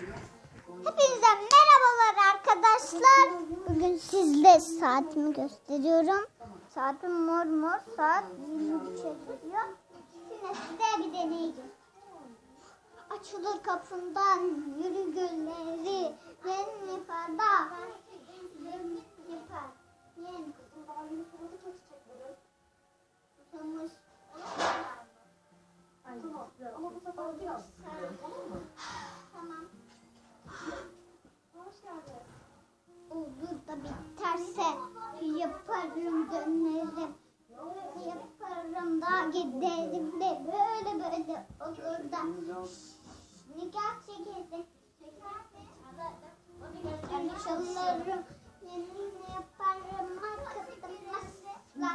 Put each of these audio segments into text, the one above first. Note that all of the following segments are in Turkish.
Hepinize merhabalar arkadaşlar. Bugün sizle saatimi gösteriyorum. Saatim mor mor saat 23'e geliyor. Şimdi size bir deneyeceğim. Açılır kapından yürü gölleri ben yaparda yapar. Yen Tutamış. Ama bu sefer biraz yaparım dönerim. Yaparım da giderim de böyle böyle olur da nikah çekerim. Akşamları yeminle yaparım asla.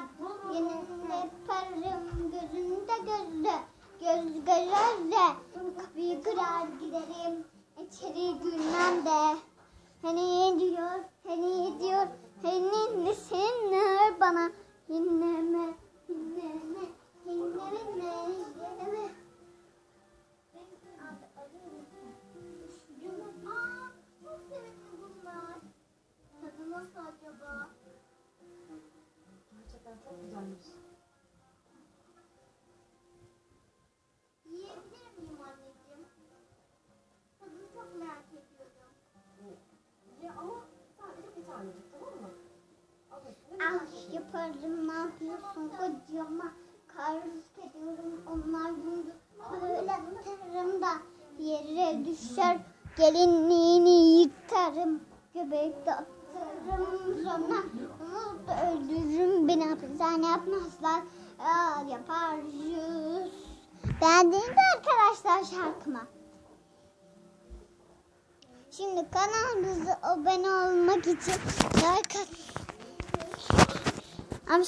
Yeminle yaparım gözünde gözü. Göz gözle kapıyı kırar giderim. İçeri gülmem de. Tanecik tamam mı? Tanecik. yaparım ne yapıyorsun kocama Karlık ediyorum onlar böyle atarım da yere düşer gelinliğini yıkarım göbekte atarım sonra onu da öldürürüm beni hapishane yapmazlar Aa, yaparız Beğendiniz mi arkadaşlar şarkımı? Şimdi kanalımıza abone olmak için like